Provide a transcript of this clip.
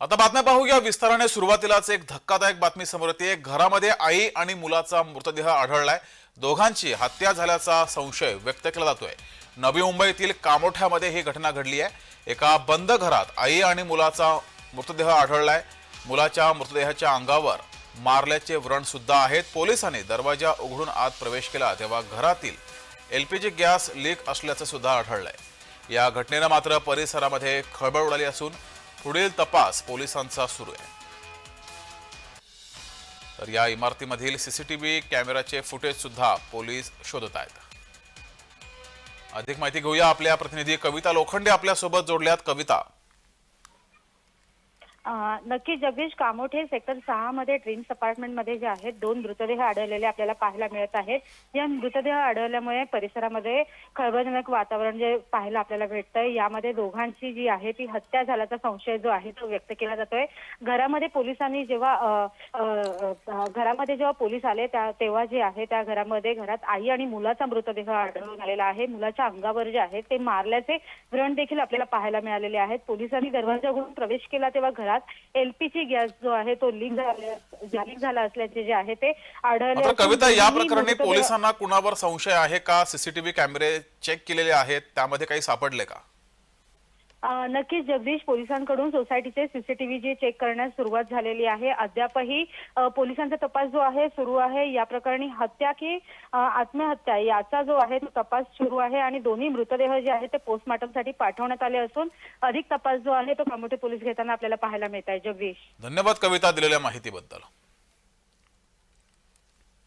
आता बातम्या पाहूया. विस्ताराने सुरुवातीलाच एक धक्कादायक बातमी समोर येते. घरामध्ये आई आणि मुलाचा मृतदेह आढळलाय. दोघांची हत्या झाल्याचा संशय व्यक्त केला जातोय. नवी मुंबईतील कामोठ्यामध्ये ही घटना घडली आहे. एका बंद घरात आई आणि मुलाचा मृतदेह आढळलाय. मुलाच्या मृतदेहाच्या अंगावर मारल्याचे व्रण सुद्धा आहेत. पोलिसांनी दरवाजा उघडून आत प्रवेश केला तेव्हा घरातील एलपीजी गॅस लीक असल्याचं सुद्धा आढळलंय. या घटनेनं मात्र परिसरामध्ये खळबळ उडाली असून पुढील तपास पोलिसांचा सुरू आहे. तर या इमारतीमधील सीसीटीव्ही कॅमेराचे फुटेज सुद्धा पोलीस शोधत आहेत. अधिक माहिती घेऊया आपल्या प्रतिनिधी कविता लोखंडे आपल्यासोबत जोडल्यात. कविता नक्की जगदीश कामोठे सेक्टर सहा मध्ये ड्रीम्स अपार्टमेंटमध्ये जे आहेत दोन मृतदेह आढळलेले आपल्याला पाहायला मिळत आहेत. या मृतदेह आढळल्यामुळे परिसरामध्ये खळबळजनक वातावरण जे पाहायला आपल्याला भेटतंय यामध्ये दोघांची जी आहे ती हत्या झाल्याचा संशय जो आहे तो व्यक्त केला जातोय. घरामध्ये पोलिसांनी जेव्हा घरामध्ये जेव्हा पोलीस आले त्या तेव्हा जे आहे त्या घरामध्ये घरात आई आणि मुलाचा मृतदेह आढळून आलेला आहे. मुलाच्या अंगावर जे आहे ते मारल्याचे व्रण देखील आपल्याला पाहायला मिळालेले आहेत. पोलिसांनी दरवाजा उघडून प्रवेश केला तेव्हा घरात एलपीजी गॅस जो आहे तो लीक झाला लीक झाला असल्याचे जे आहे ते आढळले कविता या प्रकरणी पोलिसांना कुणावर संशय आहे का? सीसीटीव्ही कॅमेरे चेक केलेले आहेत. त्यामध्ये काही सापडले का? नक्कीच जगदीश पोलिसांकडून सोसायटीचे सीसीटीव्ही जे चेक करण्यास सुरुवात झालेली आहे. अद्यापही पोलिसांचा तपास जो आहे सुरू आहे. या प्रकरणी हत्या की आत्महत्या याचा जो आहे तो तपास सुरू आहे आणि दोन्ही मृतदेह जे आहेत ते पोस्टमॉर्टमसाठी पाठवण्यात आले असून अधिक तपास जो आहे तो कामोठे पोलीस घेताना आपल्याला पाहायला मिळत आहे. जगदीश. धन्यवाद कविता दिलेल्या माहितीबद्दल.